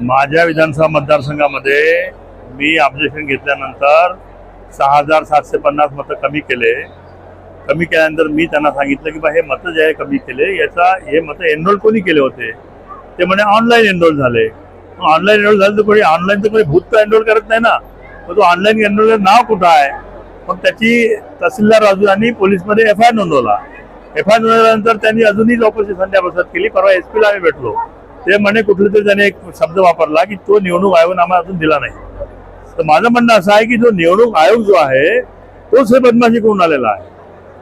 माझ्या विधानसभा मतदारसंघामध्ये मी ऑब्जेक्शन घेतल्यानंतर सहा हजार सातशे पन्नास मतं कमी केले. कमी केल्यानंतर मी त्यांना सांगितलं की बा हे मतं जे आहे कमी केले याचा हे मतं एनरोल कोणी केले होते? ते म्हणे ऑनलाईन एनरोल झाले. ऑनलाईन एनरोल झाले तर कोणी ऑनलाईन तर कोणी भूत तर एनरोल करत नाही ना? मग तो ऑनलाईन एनरोलचं नाव कुठं आहे? मग त्याची तहसीलदार राजूरांनी पोलीसमध्ये एफ आय नोंदवला. एफ आय नोंदवल्यानंतर त्यांनी अजूनही चौकशी संध्या बसत केली. परवा एस पीला आम्ही भेटलो. ते म्हणे कुठले तरी त्याने एक शब्द वापरला की तो निवडणूक आयोग आम्हाला अजून दिला नाही. तर माझं म्हणणं असं आहे की जो निवडणूक आयोग जो आहे तोच हे बदमाशी करून आलेला आहे.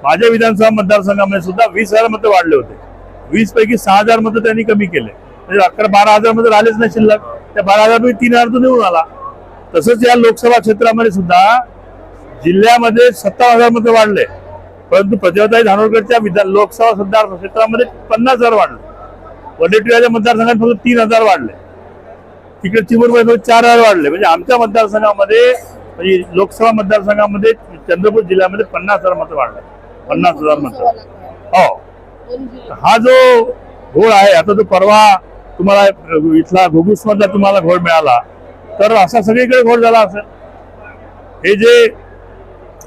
माझ्या विधानसभा मतदारसंघामध्ये सुद्धा वीस हजार मतं वाढले होते. वीस पैकी सहा हजार मतं त्यांनी कमी केले. म्हणजे अकरा बारा हजारमध्ये राहिलेच नाही शिल्लक. त्या बारा हजार पैकी तीन हजार तो निवडून आला. तसंच या लोकसभा क्षेत्रामध्ये सुद्धा जिल्ह्यामध्ये सत्ता हजार मतं वाढले. परंतु प्रजाताई धानोरकरच्या विधान लोकसभा मतदार क्षेत्रामध्ये पन्नास हजार वाढले. वडेट्टीवाच्या मतदारसंघात फक्त तीन हजार वाढले. तिकडे चिमूरमध्ये फक्त चार हजार वाढले. म्हणजे आमच्या मतदारसंघामध्ये म्हणजे लोकसभा मतदारसंघामध्ये चंद्रपूर जिल्ह्यामध्ये पन्नास हजार मतं वाढले. पन्नास हजार मतं. हो. हा जो घोळ आहे आता जो परवा तुम्हाला इथला घुगुसमधला तुम्हाला घोळ मिळाला. तर असा सगळीकडे घोळ झाला असेल. हे जे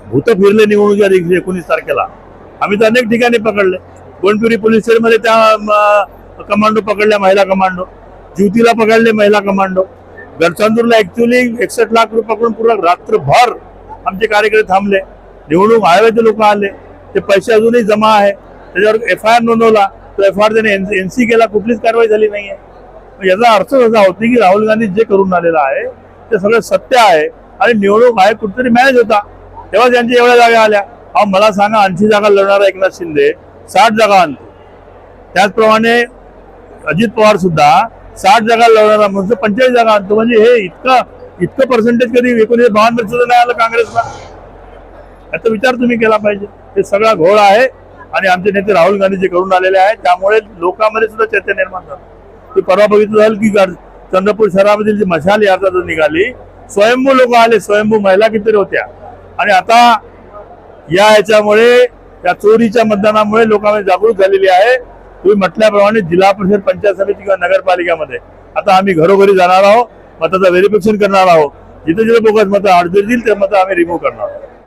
भूत फिरले निवडणुकीच्या एकोणीस तारखेला आम्ही तर अनेक ठिकाणी पकडले. गोंडपुरी पोलीस स्टेशनमध्ये त्या कमांडो पकडल्या महिला कमांडो. ज्युतीला पकडले महिला कमांडो. गडचांदूरला ऍक्च्युली एकसष्ट लाख रुपये पकडून पूर्ण रात्रभर आमचे कार्यकर्ते थांबले. निवडणूक आयोगाचे लोक आले. ते पैसे अजूनही जमा आहे. त्याच्यावर एफ आय आर नोंदवला. तो एफ आय आर त्याने एन सी केला. कुठलीच कारवाई झाली नाही मग याचा अर्थ असा होती की राहुल गांधी जे करून आलेलं आहे ते सगळं सत्य आहे. आणि निवडणूक आयोग कुठेतरी मॅनेज होता. तेव्हा त्यांच्या एवढ्या जागा आल्या. अहो मला सांगा ऐंशी जागा लढणारा एकनाथ शिंदे साठ जागा आणतो. त्याचप्रमाणे अजित पवार सुद्धा साठ जागा लढणारा म्हणजे पंचेचाळीस जागा आणतो. म्हणजे हे इतकं इतकं पर्सेंटेज कधी एकोणीसशे बावन्न सुद्धा नाही आलं काँग्रेसला? याचा विचार तुम्ही केला पाहिजे. हे सगळा घोळ आहे आणि आमचे नेते राहुल गांधी जे करून आलेले आहेत. त्यामुळे लोकांमध्ये सुद्धा चर्चा निर्माण झाली. ते परवा बघितलं झालं की चंद्रपूर शहरामधील जी मशाल यात्रा जर निघाली स्वयंभू लोक आले स्वयंभू महिला कितीतरी होत्या. आणि आता या ह्याच्यामुळे या चोरीच्या मतदानामुळे लोकांमध्ये जागृत झालेली आहे. तुम्ही म्हटल्याप्रमाणे जिल्हा परिषद पंचायत समिती किंवा नगरपालिकामध्ये आता आम्ही घरोघरी जाणार आहोत मताचं व्हेरिफिकेशन करणार आहोत. जिथे जिथे बोगस मतं अडचण येईल ते मतं आम्ही रिमूव्ह करणार आहोत.